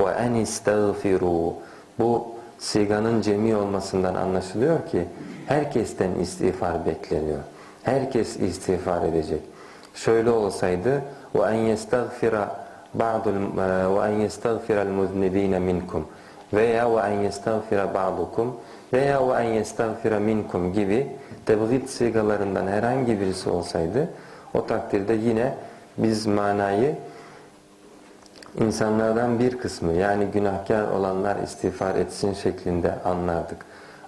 Ve en istagfiru. Bu siganın cemi olmasından anlaşılıyor ki herkesten istiğfar bekleniyor. Herkes istiğfar edecek. Şöyle olsaydı ve en yestagfira ba'dul ve en yestagfira'l muznibina minkum veya ve en yestagfira ba'dukum veya ve en yestagfira minkum gibi tebgid sigalarından herhangi birisi olsaydı o takdirde yine biz manayı insanlardan bir kısmı yani günahkar olanlar istiğfar etsin şeklinde anlardık.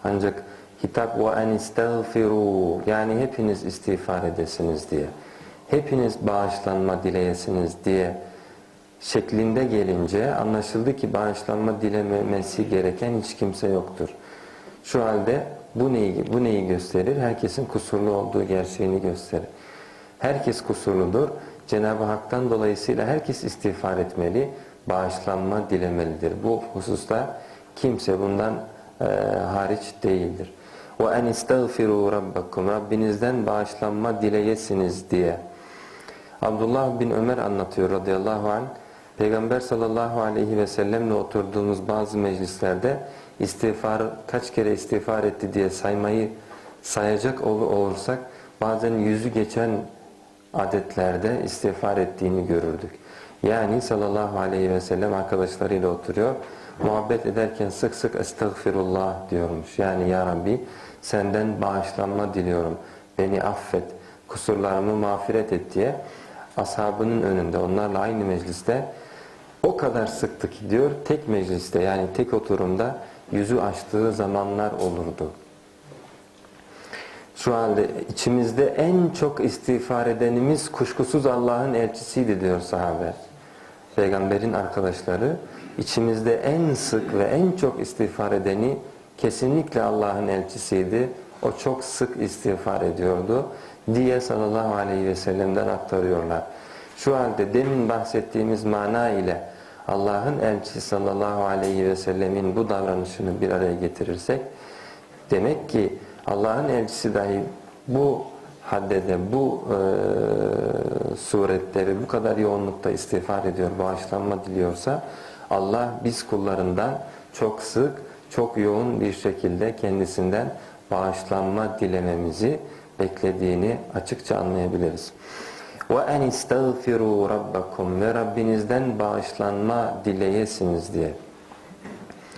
Ancak hitap ve en istagfiru yani hepiniz istiğfar edesiniz diye. Hepiniz bağışlanma dileyesiniz diye şeklinde gelince anlaşıldı ki bağışlanma dilememesi gereken hiç kimse yoktur. Şu halde bu neyi, bu neyi gösterir? Herkesin kusurlu olduğu gerçeğini gösterir. Herkes kusurludur. Cenab-ı Hak'tan dolayısıyla herkes istiğfar etmeli, bağışlanma dilemelidir. Bu hususta kimse bundan e, hariç değildir. وَاَنْ اِسْتَغْفِرُوا رَبَّكُمْ Rabbinizden bağışlanma dileyesiniz diye. Abdullah bin Ömer anlatıyor radıyallahu anh. Peygamber sallallahu aleyhi ve sellemle oturduğumuz bazı meclislerde istiğfar kaç kere istiğfar etti diye saymayı sayacak olursak bazen yüzü geçen adetlerde istiğfar ettiğini görürdük. Yani sallallahu aleyhi ve sellem arkadaşlarıyla oturuyor. Muhabbet ederken sık sık estağfirullah diyormuş. Yani ya Rabbi senden bağışlanma diliyorum. Beni affet, kusurlarımı mağfiret et diye ashabının önünde onlarla aynı mecliste o kadar sıktı ki diyor tek mecliste yani tek oturumda yüzü açtığı zamanlar olurdu. Şu halde içimizde en çok istiğfar edenimiz kuşkusuz Allah'ın elçisiydi diyor sahabe. Peygamberin arkadaşları içimizde en sık ve en çok istiğfar edeni kesinlikle Allah'ın elçisiydi. O çok sık istiğfar ediyordu diye sallallahu aleyhi ve sellem'den aktarıyorlar. Şu halde demin bahsettiğimiz mana ile Allah'ın elçisi sallallahu aleyhi ve sellemin bu davranışını bir araya getirirsek demek ki Allah'ın elçisi dahi bu haddede, bu e, surette ve bu kadar yoğunlukta istiğfar ediyor, bağışlanma diliyorsa Allah biz kullarından çok sık, çok yoğun bir şekilde kendisinden bağışlanma dilememizi beklediğini açıkça anlayabiliriz. وَاَنْ اِسْتَغْفِرُوا رَبَّكُمْ Ve Rabbinizden bağışlanma dileyesiniz diye.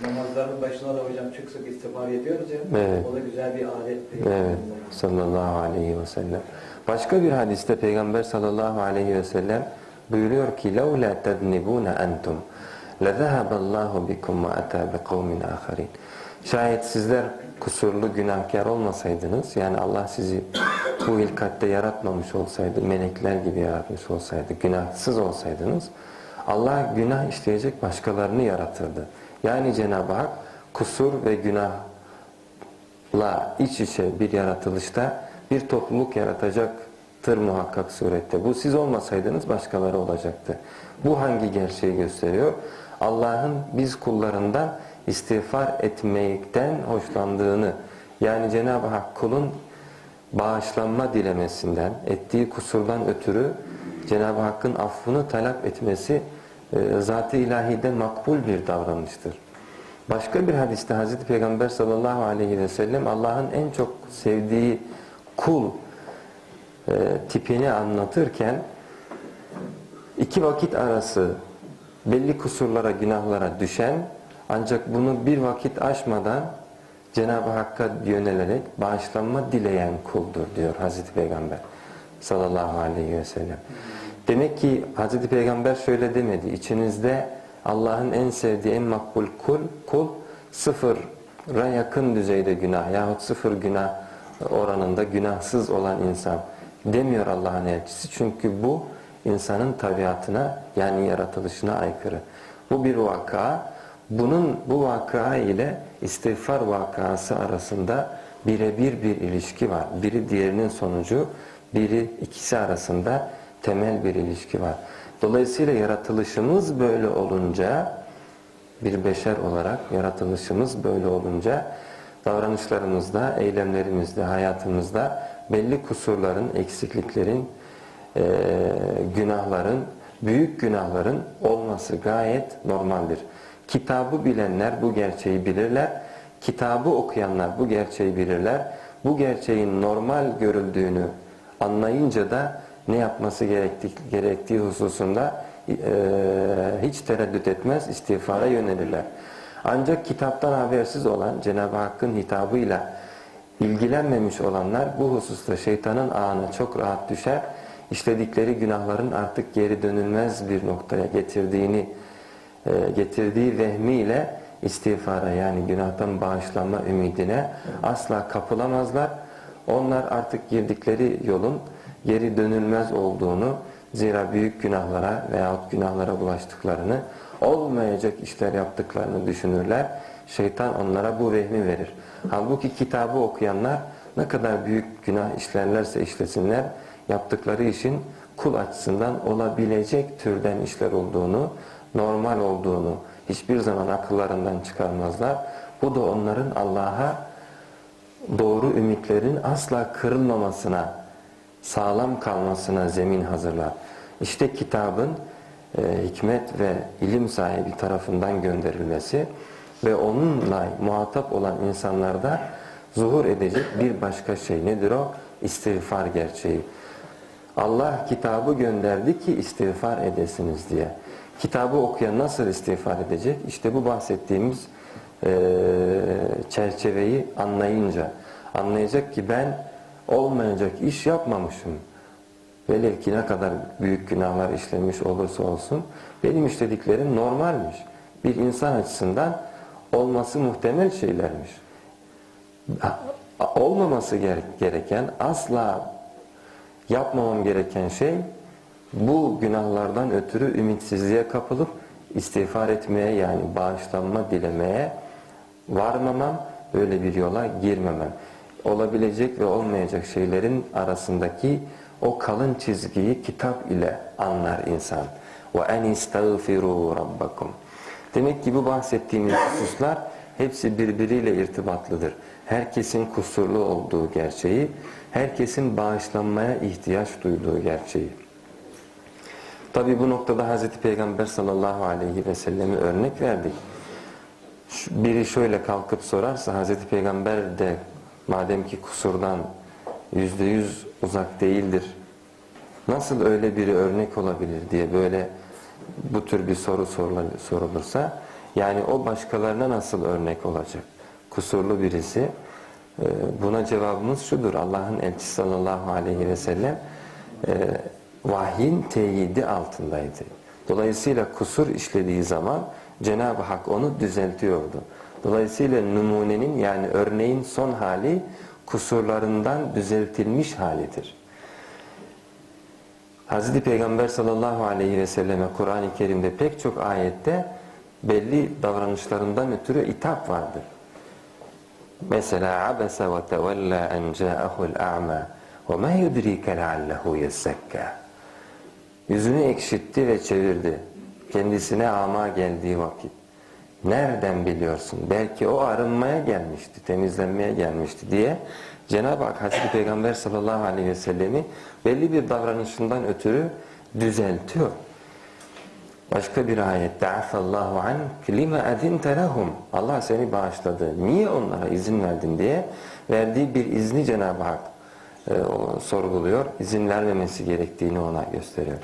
Namazların başına da hocam çok sık istiğfar ediyoruz ya. Evet. O da güzel bir adet. Evet. Sallallahu aleyhi ve sellem. Başka bir hadiste Peygamber sallallahu aleyhi ve sellem buyuruyor ki لَوْ لَا تَذْنِبُونَ أَنْتُمْ لَذَهَبَ اللّٰهُ بِكُمْ وَأَتَى بِقَوْمٍ آخَرِينَ Şayet sizler kusurlu günahkar olmasaydınız, yani Allah sizi bu hilkatte yaratmamış olsaydı, melekler gibi yaratmış olsaydı, günahsız olsaydınız, Allah günah işleyecek başkalarını yaratırdı. Yani Cenab-ı Hak kusur ve günahla iç içe bir yaratılışta bir topluluk yaratacaktır muhakkak surette. Bu siz olmasaydınız başkaları olacaktı. Bu hangi gerçeği gösteriyor? Allah'ın biz kullarından istiğfar etmekten hoşlandığını yani Cenab-ı Hak kulun bağışlanma dilemesinden, ettiği kusurdan ötürü Cenab-ı Hakk'ın affını talep etmesi zat-ı ilahide makbul bir davranıştır. Başka bir hadiste Hazreti Peygamber sallallahu aleyhi ve sellem Allah'ın en çok sevdiği kul e, tipini anlatırken iki vakit arası belli kusurlara, günahlara düşen ancak bunu bir vakit aşmadan Cenab-ı Hakk'a yönelerek bağışlanma dileyen kuldur diyor Hazreti Peygamber sallallahu aleyhi ve sellem. Demek ki Hazreti Peygamber şöyle demedi. İçinizde Allah'ın en sevdiği, en makbul kul, kul sıfıra yakın düzeyde günah yahut sıfır günah oranında günahsız olan insan demiyor Allah'ın elçisi. Çünkü bu insanın tabiatına yani yaratılışına aykırı. Bu bir vaka. Bunun bu vaka ile istiğfar vakası arasında birebir bir ilişki var. Biri diğerinin sonucu, biri ikisi arasında temel bir ilişki var. Dolayısıyla yaratılışımız böyle olunca bir beşer olarak yaratılışımız böyle olunca davranışlarımızda, eylemlerimizde, hayatımızda belli kusurların, eksikliklerin, günahların büyük günahların olması gayet normaldir. Kitabı bilenler bu gerçeği bilirler. Kitabı okuyanlar bu gerçeği bilirler. Bu gerçeğin normal görüldüğünü anlayınca da ne yapması gerektiği, hususunda eee, hiç tereddüt etmez, istiğfara yönelirler. Ancak kitaptan habersiz olan Cenab-ı Hakk'ın hitabıyla ilgilenmemiş olanlar bu hususta şeytanın ağına çok rahat düşer. İşledikleri günahların artık geri dönülmez bir noktaya getirdiğini e, getirdiği vehmiyle istiğfara yani günahtan bağışlanma ümidine asla kapılamazlar. Onlar artık girdikleri yolun geri dönülmez olduğunu zira büyük günahlara veyahut günahlara bulaştıklarını olmayacak işler yaptıklarını düşünürler. Şeytan onlara bu vehmi verir. Halbuki kitabı okuyanlar ne kadar büyük günah işlerlerse işlesinler yaptıkları işin kul açısından olabilecek türden işler olduğunu, normal olduğunu hiçbir zaman akıllarından çıkarmazlar. Bu da onların Allah'a doğru ümitlerin asla kırılmamasına, sağlam kalmasına zemin hazırlar. İşte kitabın e, hikmet ve ilim sahibi tarafından gönderilmesi ve onunla muhatap olan insanlarda zuhur edecek bir başka şey nedir o? İstiğfar gerçeği. Allah kitabı gönderdi ki istiğfar edesiniz diye. Kitabı okuyan nasıl istiğfar edecek? İşte bu bahsettiğimiz e, çerçeveyi anlayınca anlayacak ki ben olmayacak iş yapmamışım. Velev ki ne kadar büyük günahlar işlemiş olursa olsun benim işlediklerim normalmiş. Bir insan açısından olması muhtemel şeylermiş. Olmaması gereken asla yapmamam gereken şey bu günahlardan ötürü ümitsizliğe kapılıp istiğfar etmeye yani bağışlanma dilemeye varmamam, böyle bir yola girmemem olabilecek ve olmayacak şeylerin arasındaki o kalın çizgiyi kitap ile anlar insan. Ve en istagfiru rabbakum. Demek ki bu bahsettiğimiz hususlar hepsi birbiriyle irtibatlıdır. Herkesin kusurlu olduğu gerçeği, herkesin bağışlanmaya ihtiyaç duyduğu gerçeği. Tabi bu noktada Hz. Peygamber sallallahu aleyhi ve sellemi örnek verdik. Biri şöyle kalkıp sorarsa Hz. Peygamber de madem ki kusurdan yüzde yüz uzak değildir. Nasıl öyle biri örnek olabilir diye böyle bu tür bir soru sorulursa yani o başkalarına nasıl örnek olacak? Kusurlu birisi. Buna cevabımız şudur. Allah'ın elçisi sallallahu aleyhi ve sellem vahyin teyidi altındaydı. Dolayısıyla kusur işlediği zaman Cenab-ı Hak onu düzeltiyordu. Dolayısıyla numunenin yani örneğin son hali kusurlarından düzeltilmiş halidir. Hz. Peygamber sallallahu aleyhi ve selleme Kur'an-ı Kerim'de pek çok ayette belli davranışlarından ötürü itap vardır. Mesela abese ve tevella en ca'ahul a'ma ve ma yudrike leallehu yezekka. Yüzünü ekşitti ve çevirdi. Kendisine ama geldiği vakit. Nereden biliyorsun? Belki o arınmaya gelmişti, temizlenmeye gelmişti diye Cenab-ı Hak Hazreti Peygamber sallallahu aleyhi ve sellemi belli bir davranışından ötürü düzeltiyor. Başka bir ayette afallahu an lima adinte lehum. Allah seni bağışladı. Niye onlara izin verdin diye verdiği bir izni Cenab-ı Hak e, o, sorguluyor. İzin vermemesi gerektiğini ona gösteriyor.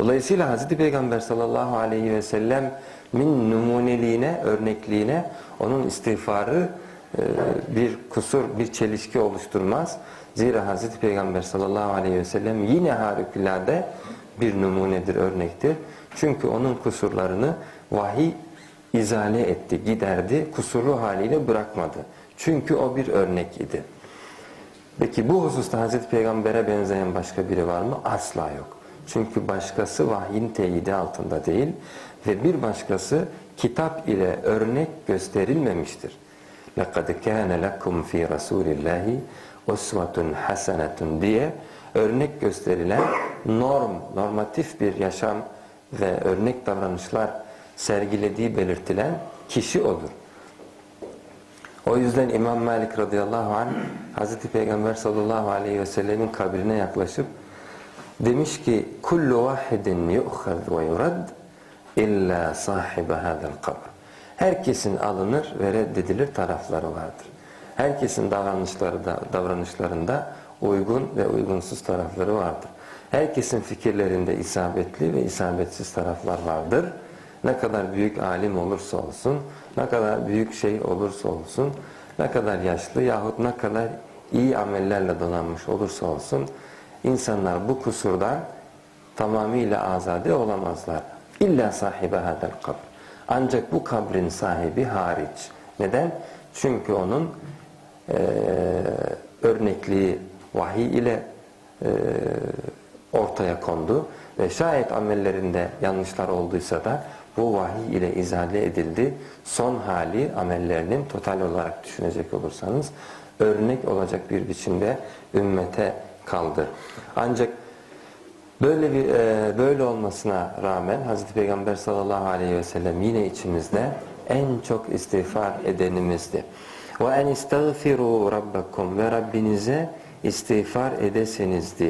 Dolayısıyla Hz. Peygamber sallallahu aleyhi ve sellem min numuneliğine, örnekliğine onun istiğfarı e, bir kusur, bir çelişki oluşturmaz. Zira Hz. Peygamber sallallahu aleyhi ve sellem yine harikulade bir numunedir, örnektir. Çünkü onun kusurlarını vahiy izale etti, giderdi, kusurlu haliyle bırakmadı. Çünkü o bir örnek idi. Peki bu hususta Hz. Peygamber'e benzeyen başka biri var mı? Asla yok. Çünkü başkası vahyin teyidi altında değil ve bir başkası kitap ile örnek gösterilmemiştir. لَقَدْ كَانَ لَكُمْ ف۪ي رَسُولِ اللّٰهِ اُسْوَةٌ حَسَنَةٌ diye örnek gösterilen norm, normatif bir yaşam ve örnek davranışlar sergilediği belirtilen kişi odur. O yüzden İmam Malik radıyallahu anh Hz. Peygamber sallallahu aleyhi ve sellemin kabrine yaklaşıp Demiş ki kullu vahidin yu'khaz ve yurad illa sahibi hadal kabr. Herkesin alınır ve reddedilir tarafları vardır. Herkesin davranışları da, davranışlarında uygun ve uygunsuz tarafları vardır. Herkesin fikirlerinde isabetli ve isabetsiz taraflar vardır. Ne kadar büyük alim olursa olsun, ne kadar büyük şey olursa olsun, ne kadar yaşlı yahut ne kadar iyi amellerle donanmış olursa olsun, insanlar bu kusurdan tamamıyla azade olamazlar. İlla sahibi hadel kabr. Ancak bu kabrin sahibi hariç. Neden? Çünkü onun eee, örnekliği vahiy ile eee, ortaya kondu ve şayet amellerinde yanlışlar olduysa da bu vahiy ile izale edildi. Son hali amellerinin total olarak düşünecek olursanız örnek olacak bir biçimde ümmete kaldı. Ancak Böyle bir e, böyle olmasına rağmen Hazreti Peygamber sallallahu aleyhi ve sellem yine içimizde en çok istiğfar edenimizdi. Ve en istagfiru rabbakum ve Rabbinize istiğfar edeseniz diye.